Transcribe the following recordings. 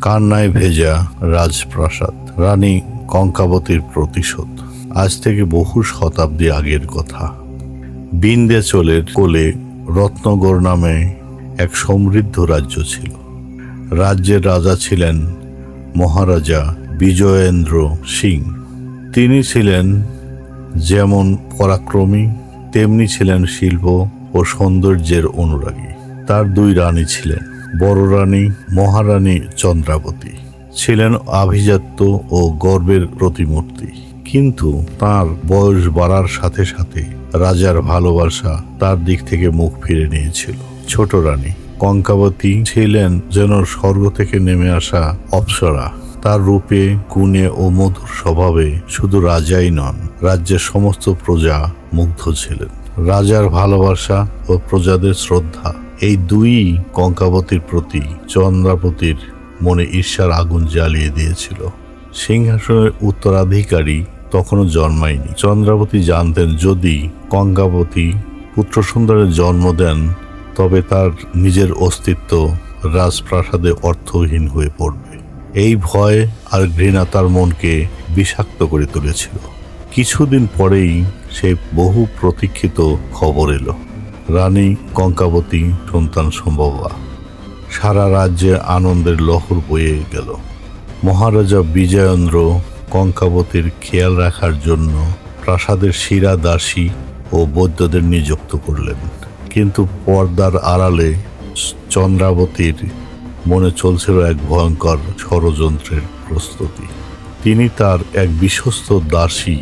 কান্নায় ভেজা রাজপ্রাসাদ, রানী কঙ্কাবতীর প্রতিশোধ। আজ থেকে বহু শতাব্দী আগের কথা। বিন্ধ্যাচলের কোলে রত্নগর নামে এক সমৃদ্ধ রাজ্য ছিল। রাজ্যের রাজা ছিলেন মহারাজা বিজয়েন্দ্র সিং। তিনি ছিলেন যেমন পরাক্রমী, তেমনি ছিলেন শিল্প ও সৌন্দর্যের অনুরাগী। তার দুই রানী ছিলেন। বড় রানী মহারানী চন্দ্রাবতী ছিলেন আভিজাত্য ও গর্বের প্রতিমূর্তি। কিন্তু তার বয়স বাড়ার সাথে সাথে রাজার ভালোবাসা তার দিক থেকে মুখ ফিরে নিয়েছিল। ছোট রানী, কঙ্কাবতী ছিলেন যেন স্বর্গ থেকে নেমে আসা অপ্সরা। তার রূপে, গুণে ও মধুর স্বভাবে শুধু রাজাই নন, রাজ্যের সমস্ত প্রজা মুগ্ধ ছিলেন। রাজার ভালোবাসা ও প্রজাদের শ্রদ্ধা এই দুই কঙ্কাবতীর প্রতি চন্দ্রাবতীর মনে ঈর্ষার আগুন জ্বালিয়ে দিয়েছিল। সিংহাসনের উত্তরাধিকারী তখনও জন্মায়নি। চন্দ্রাবতী জানতেন, যদি কঙ্কাবতী পুত্র সুন্দরের জন্ম দেন, তবে তার নিজের অস্তিত্ব রাজপ্রাসাদে অর্থহীন হয়ে পড়বে। এই ভয় আর ঘৃণা তার মনকে বিষাক্ত করে তুলেছিল। কিছুদিন পরেই সেই বহু প্রতীক্ষিত খবর এলো। রানী কঙ্কাবতী সন্তান সম্ভবা। সারা রাজ্যে আনন্দের লহর বয়ে গেল। মহারাজা বিজয়েন্দ্র কঙ্কাবতীর খেয়াল রাখার জন্য প্রাসাদের শিরা দাসী ও বৈদ্যদের নিযুক্ত করলেন। কিন্তু পর্দার আড়ালে চন্দ্রাবতীর মনে চলছিল এক ভয়ঙ্কর ষড়যন্ত্রের প্রস্তুতি। তিনি তার এক বিশ্বস্ত দাসী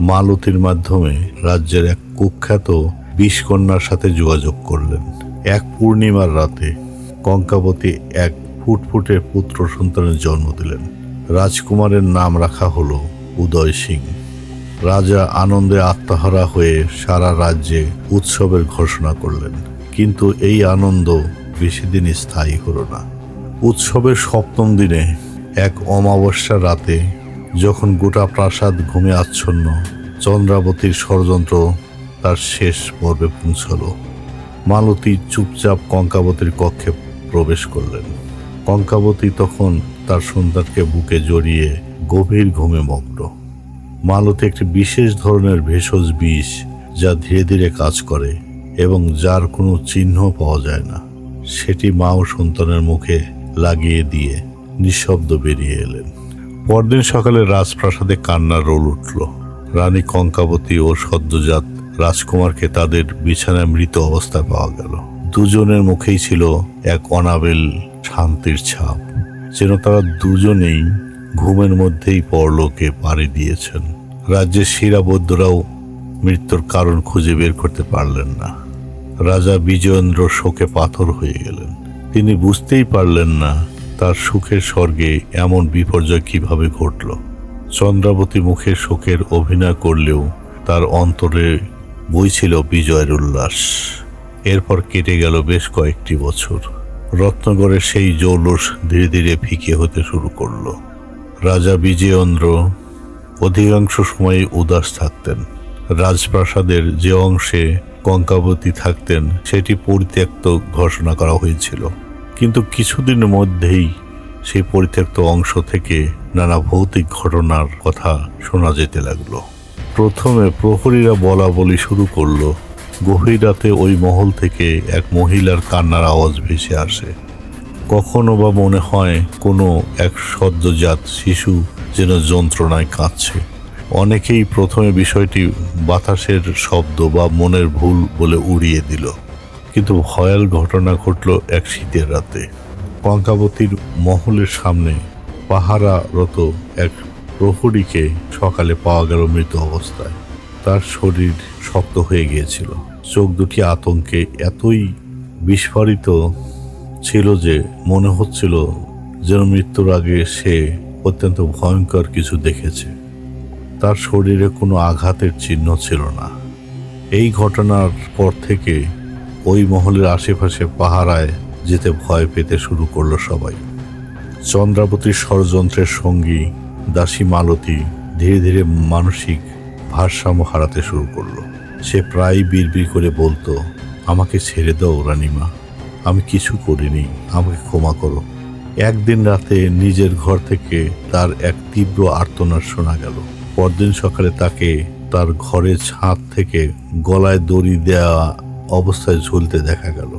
মালতির মাধ্যমে রাজ্যের এক কুখ্যাত বিষকন্যার সাথে যোগাযোগ করলেন। এক পূর্ণিমার রাতে কঙ্কাবতী এক ফুটফুটে পুত্র সন্তানের জন্ম দিলেন। রাজকুমারের নাম রাখা হলো উদয় সিং। রাজা আনন্দে আত্মহারা হয়ে সারা রাজ্যে উৎসবের ঘোষণা করলেন। কিন্তু এই আনন্দ বেশি দিন স্থায়ী হলো না। উৎসবের সপ্তম দিনে এক অমাবস্যা রাতে যখন গোটা প্রাসাদ ঘুমে আচ্ছন্ন, চন্দ্রাবতীর ষড়যন্ত্র তার শেষ পর্বে পৌঁছল। মালতী চুপচাপ কঙ্কাবতীর কক্ষে প্রবেশ করলেন। কঙ্কাবতী তখন তার সন্তানকে বুকে জড়িয়ে গভীর ঘুমে মগ্ন। মালতী একটি বিশেষ ধরনের ভেষজ বিষ যা ধীরে ধীরে কাজ করে এবং যার কোনো চিহ্ন পাওয়া যায় না। সেটি মা ও সন্তানের মুখে লাগিয়ে দিয়ে নিঃশব্দ বেরিয়ে এলেন। পরদিন সকালে রাজপ্রাসাদে কান্নার রোল উঠল। রানী কঙ্কাবতী ও সদ্যজাত রাজকুমারকে তাদের বিছানায় মৃত অবস্থায় পাওয়া গেল। দুজনের মুখেই ছিল এক অনাবেল শান্তির ছাপ, যেন তারা দুজনেই ঘুমের মধ্যেই পরলোকে পাড়ি দিয়েছেন। রাজ্যের সেরা বৈদ্যরাও মৃত্যুর কারণ খুঁজে বের করতে পারলেন না। রাজা বিজয়েন্দ্র শোকে পাথর হয়ে গেলেন। তিনি বুঝতেই পারলেন না তার সুখের স্বর্গে এমন বিপর্যয় কীভাবে ঘটল। চন্দ্রাবতী মুখে শোকের অভিনয় করলেও তার অন্তরে বইছিল বিজয়ের উল্লাস। এরপর কেটে গেল বেশ কয়েকটি বছর। রত্নগড়ের সেই জৌলুস ধীরে ধীরে ফিকে হতে শুরু করল। রাজা বিজয়েন্দ্র অধিকাংশ সময় উদাস থাকতেন। রাজপ্রাসাদের যে অংশে কঙ্কাবতী থাকতেন, সেটি পরিত্যক্ত ঘোষণা করা হয়েছিল। কিন্তু কিছুদিনের মধ্যেই সেই পরিত্যক্ত অংশ থেকে নানা ভৌতিক ঘটনার কথা শোনা যেতে লাগল। প্রথমে প্রহরীরা বলা বলি শুরু করল। গভীর রাতে ওই মহল থেকে এক মহিলার কান্নার আওয়াজ ভেসে আসে। কখনো বা মনে হয় কোনো এক সদ্যজাত শিশু যেন যন্ত্রণায় কাঁদছে। অনেকেই প্রথমে বিষয়টি বাতাসের শব্দ বা মনের ভুল বলে উড়িয়ে দিল। কিন্তু ভয়াল ঘটনা ঘটল এক শীতের রাতে। কঙ্কাবতীর মহলের সামনে পাহারারত এক প্রহরীকে সকালে পাওয়া গেল মৃত অবস্থায়। তার শরীর শক্ত হয়ে গিয়েছিল। চোখ দুটি আতঙ্কে এতই বিস্ফারিত ছিল যে মনে হচ্ছিল যেন মৃত্যুর আগে সে অত্যন্ত ভয়ঙ্কর কিছু দেখেছে। তার শরীরে কোনো আঘাতের চিহ্ন ছিল না। এই ঘটনার পর থেকে ওই মহলের আশেপাশে পাহারায় যেতে ভয় পেতে শুরু করল সবাই। চন্দ্রাবতীর ষড়যন্ত্রের সঙ্গী দাসী মালতী ধীরে ধীরে মানসিক ভারসাম্য হারাতে শুরু করল। সে প্রায় বিড়বিড় করে বলতো, আমাকে ছেড়ে দাও রানিমা, আমি কিছু করিনি, আমাকে ক্ষমা করো। একদিন রাতে নিজের ঘর থেকে তার এক তীব্র আর্তনাদ শোনা গেল। পরদিন সকালে তাকে তার ঘরের ছাদ থেকে গলায় দড়ি দেওয়া অবস্থায় ঝুলতে দেখা গেল।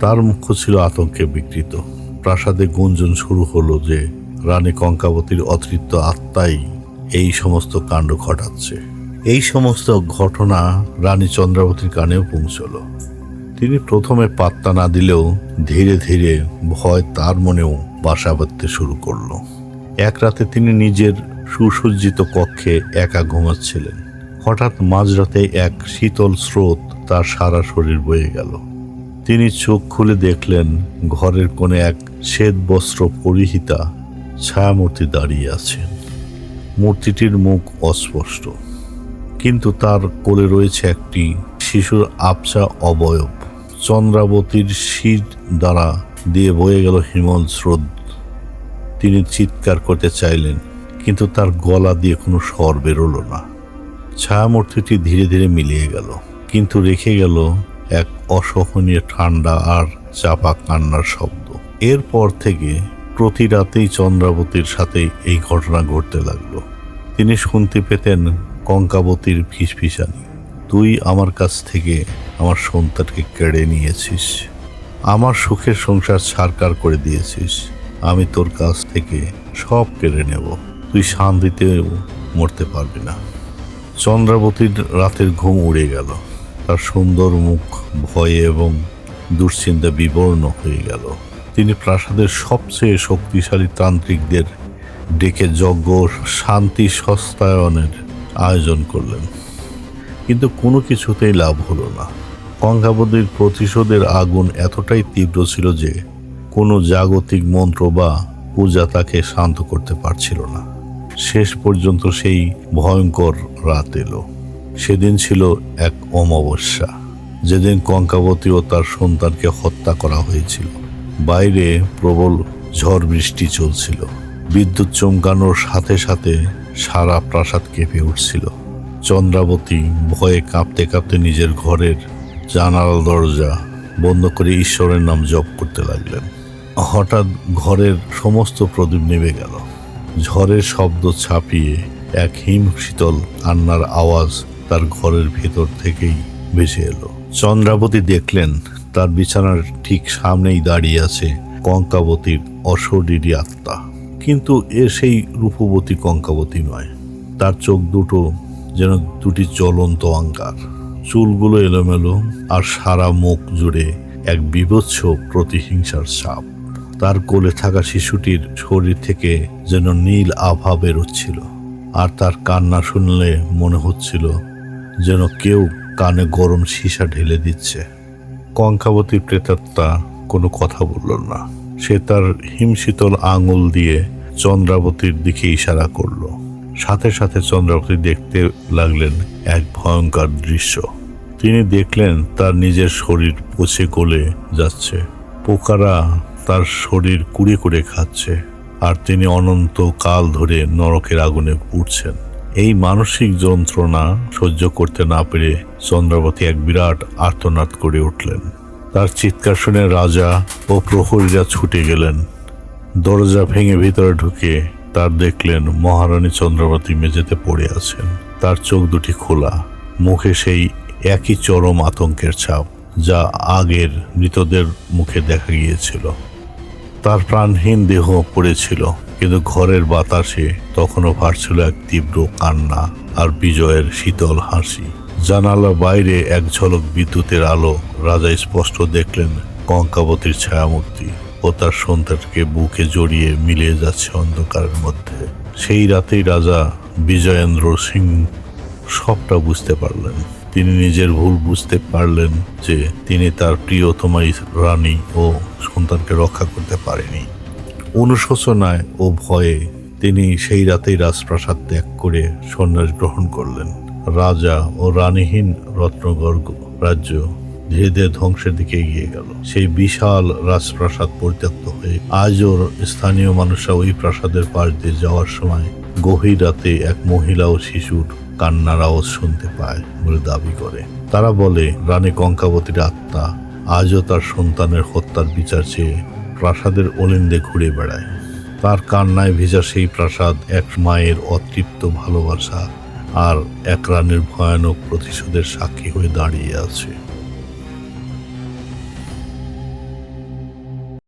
তার মুখ ছিল আতঙ্কে বিকৃত। প্রাসাদে গুঞ্জন শুরু হলো যে রানী কঙ্কাবতীর অতৃপ্ত আত্মাই এই সমস্ত কাণ্ড ঘটাচ্ছে। এই সমস্ত ঘটনা রানী চন্দ্রাবতীর কানেও পৌঁছল। তিনি প্রথমে পাত্তা না দিলেও ধীরে ধীরে ভয় তার মনেও বাসা বাঁধতে শুরু করল। এক রাতে তিনি নিজের সুসজ্জিত কক্ষে একা ঘুমাচ্ছিলেন। হঠাৎ মাঝরাতে এক শীতল স্রোত তার সারা শরীর বয়ে গেল। তিনি চোখ খুলে দেখলেন, ঘরের কোণে এক শ্বেত বস্ত্র পরিহিতা ছায়ামূর্তি দাঁড়িয়ে আছেন মূর্তিটির মুখ অস্পষ্ট, কিন্তু তার কোলে রয়েছে একটি শিশুর আবছা অবয়ব। চন্দ্রাবতীর শীত দ্বারা দিয়ে বয়ে গেল হিমল স্রোত। তিনি চিৎকার করতে চাইলেন, কিন্তু তার গলা দিয়ে কোনো স্বর বেরোলো না। ছায়ামূর্তিটি ধীরে ধীরে মিলিয়ে গেল, কিন্তু রেখে গেল এক অসহনীয় ঠান্ডা আর চাপা কান্নার শব্দ। এরপর থেকে প্রতি রাতেই চন্দ্রাবতীর সাথে এই ঘটনা ঘটতে লাগল। তিনি শুনতে পেতেন কঙ্কাবতীর ফিসফিসানি। তুই আমার কাছ থেকে আমার সন্তানকে কেড়ে নিয়েছিস। আমার সুখের সংসার ছাড়কার করে দিয়েছিস। আমি তোর কাছ থেকে সব কেড়ে নেব। তুই শান্তিতেও মরতে পারবি না। চন্দ্রাবতীর রাতের ঘুম উড়ে গেল। তার সুন্দর মুখ ভয়ে এবং দুশ্চিন্তা বিবর্ণ হয়ে গেল। তিনি প্রাসাদের সবচেয়ে শক্তিশালী তান্ত্রিকদের ডেকে যজ্ঞ শান্তি সস্তায়নের আয়োজন করলেন। কিন্তু কোনো কিছুতেই লাভ হলো না। কঙ্কাবতীর প্রতিশোধের আগুন এতটাই তীব্র ছিল যে কোনো জাগতিক মন্ত্র বা পূজা তাকে শান্ত করতে পারছিল না। শেষ পর্যন্ত সেই ভয়ঙ্কর রাত এলো। সেদিন ছিল এক অমাবস্যা। যেদিন কঙ্কাবতী ও তার সন্তানকে হত্যা করা হয়েছিল। বাইরে প্রবল ঝড় বৃষ্টি চলছিল। বিদ্যুৎ চমকানোর সাথে সাথে সারা প্রাসাদ কেঁপে উঠছিল। চন্দ্রাবতী ভয়ে কাঁপতে কাঁপতে নিজের ঘরের জানাল দরজা বন্ধ করে ঈশ্বরের নাম জপ করতে লাগলেন। হঠাৎ ঘরের সমস্ত প্রদীপ নেমে গেল। ঝড়ের শব্দ ছাপিয়ে এক হিম শীতল কান্নার আওয়াজ তার ঘরের ভেতর থেকেই ভেসে এলো। চন্দ্রাবতী দেখলেন, তার বিছানার ঠিক সামনেই দাঁড়িয়ে আছে কঙ্কাবতীর অশরীরী আত্মা। কিন্তু এ সেই রূপবতী কঙ্কাবতী নয়। তার চোখ দুটো যেন দুটি জ্বলন্ত অঙ্গার। চুলগুলো এলোমেলো আর সারা মুখ জুড়ে এক বিভৎস প্রতিহিংসার ছাপ। তার কোলে থাকা শিশুটির শরীর থেকে যেন নীল আভা বেরোচ্ছিল। আর তার কান্না শুনলে মনে হচ্ছিল যেন কেউ কানে গরম সীসা ঢেলে দিচ্ছে। কঙ্কাবতী প্রেতাত্মা কোনো কথা বলল না। সে তার হিমশীতল আঙুল দিয়ে চন্দ্রাবতীর দিকে ইশারা করল। সাথে সাথে চন্দ্রাবতী দেখতে লাগলেন এক ভয়ঙ্কর দৃশ্য। তিনি দেখলেন তার নিজের শরীর পচে গলে যাচ্ছে। পোকারা তার শরীর কুড়ে কুড়ে খাচ্ছে। আর তিনি অনন্ত কাল ধরে নরকের আগুনে পুড়ছেন। এই মানসিক যন্ত্রণা সহ্য করতে না পেরে চন্দ্রাবতী এক বিরাট আর্তনাদ করে উঠলেন। তার চিৎকার শুনে রাজা ও প্রহরীরা ছুটে গেলেন। দরজা ভেঙে ভিতরে ঢুকে তার দেখলেন মহারানী চন্দ্রাবতী মেঝেতে পড়ে আছেন। তার চোখ দুটি খোলা, মুখে সেই একই চরম আতঙ্কের ছাপ যা আগের মৃতদের মুখে দেখা গিয়েছিল। তার প্রাণহীন দেহ পড়েছিল। কিন্তু ঘরের বাতাসে তখনও ভাসছিল এক তীব্র কান্না আর বিজয়ের শীতল হাসি। জানালা বাইরে এক ঝলক বিদ্যুতের আলো, রাজা স্পষ্ট দেখলেন কঙ্কাবতীর ছায়ামূর্তি ও তার সন্তানকে বুকে জড়িয়ে মিলিয়ে যাচ্ছে অন্ধকারের মধ্যে। সেই রাতেই রাজা বিজয়েন্দ্র সিং সবটা বুঝতে পারলেন। তিনি নিজের ভুল বুঝতে পারলেন যে তিনি তার প্রিয়তমা রানী ও সন্তানকে রক্ষা করতে পারেনি। অনুশোচনায় ও ভয়ে তিনি সেই রাতেই রাজপ্রাসাদ ত্যাগ করে সন্ন্যাস গ্রহণ করলেন। রাজা ও রানীহীন রত্নগর্গ রাজ্য ধীরে ধীরে ধ্বংসের দিকে এগিয়ে গেল। সেই বিশাল রাজপ্রাসাদ পরিত্যক্ত হয়ে আজও স্থানীয় মানুষরা ওই প্রাসাদের পাশ দিয়ে যাওয়ার সময় গভীর রাতে এক মহিলা ও শিশুর কান্নার আওয়াজ শুনতে পায় বলে দাবি করে। তারা বলে, রানী কঙ্কাবতীর আত্মা আজও তার সন্তানের হত্যার বিচার চেয়ে প্রাসাদের অলিন্দে ঘুরে বেড়ায়। তার কান্নায় ভেজা সেই প্রাসাদ এক মায়ের অতৃপ্ত ভালোবাসা আর এক রানের ভয়ানক প্রতিশোধের সাক্ষী হয়ে দাঁড়িয়ে আছে।